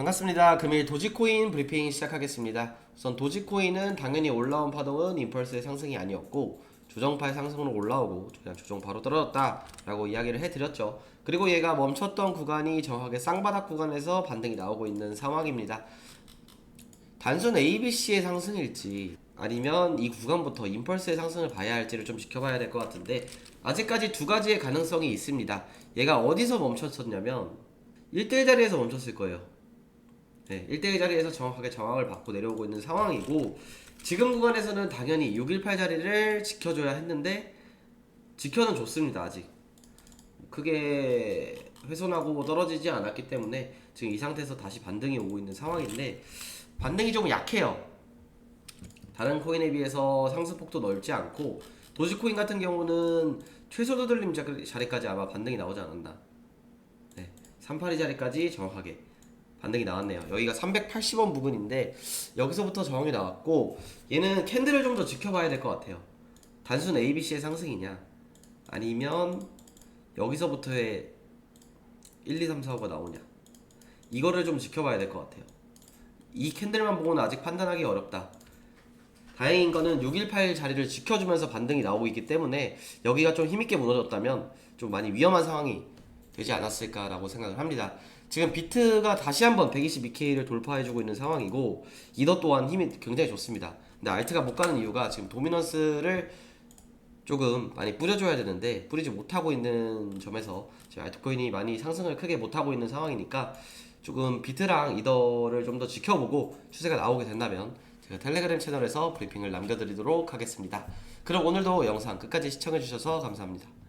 반갑습니다. 금일 도지코인 브리핑 시작하겠습니다. 우선 도지코인은 당연히 올라온 파동은 임펄스의 상승이 아니었고 조정파의 상승으로 올라오고 그냥 조정 바로 떨어졌다라고 이야기를 해드렸죠. 그리고 얘가 멈췄던 구간이 정확하게 쌍바닥 구간에서 반등이 나오고 있는 상황입니다. 단순 ABC의 상승일지 아니면 이 구간부터 임펄스의 상승을 봐야 할지를 좀 지켜봐야 될 것 같은데 아직까지 두 가지의 가능성이 있습니다. 얘가 어디서 멈췄었냐면 1대1 자리에서 멈췄을 거예요. 네, 1대1 자리에서 정확하게 저항을 받고 내려오고 있는 상황이고 지금 구간에서는 당연히 618 자리를 지켜줘야 했는데 지켜는 줬습니다 아직. 크게 훼손하고 떨어지지 않았기 때문에 지금 이 상태에서 다시 반등이 오고 있는 상황인데 반등이 좀 약해요. 다른 코인에 비해서 상승폭도 넓지 않고 도지코인 같은 경우는 최소 도들림 자- 자리까지 아마 반등이 나오지 않았나. 네, 382 자리까지 정확하게 반등이 나왔네요. 여기가 380원 부근인데 여기서부터 저항이 나왔고 얘는 캔들을 좀 더 지켜봐야 될 것 같아요. 단순 ABC의 상승이냐 아니면 여기서부터의 1, 2, 3, 4, 5가 나오냐 이거를 좀 지켜봐야 될 것 같아요. 이 캔들만 보고는 아직 판단하기 어렵다. 다행인 거는 618 자리를 지켜주면서 반등이 나오고 있기 때문에 여기가 좀 힘있게 무너졌다면 좀 많이 위험한 상황이 되지 않았을까라고 생각을 합니다. 지금 비트가 다시 한번 122K를 돌파해주고 있는 상황이고 이더 또한 힘이 굉장히 좋습니다. 근데 알트가 못 가는 이유가 지금 도미넌스를 조금 많이 뿌려줘야 되는데 뿌리지 못하고 있는 점에서 지금 알트코인이 많이 상승을 크게 못하고 있는 상황이니까 조금 비트랑 이더를 좀 더 지켜보고 추세가 나오게 된다면 제가 텔레그램 채널에서 브리핑을 남겨드리도록 하겠습니다. 그럼 오늘도 영상 끝까지 시청해주셔서 감사합니다.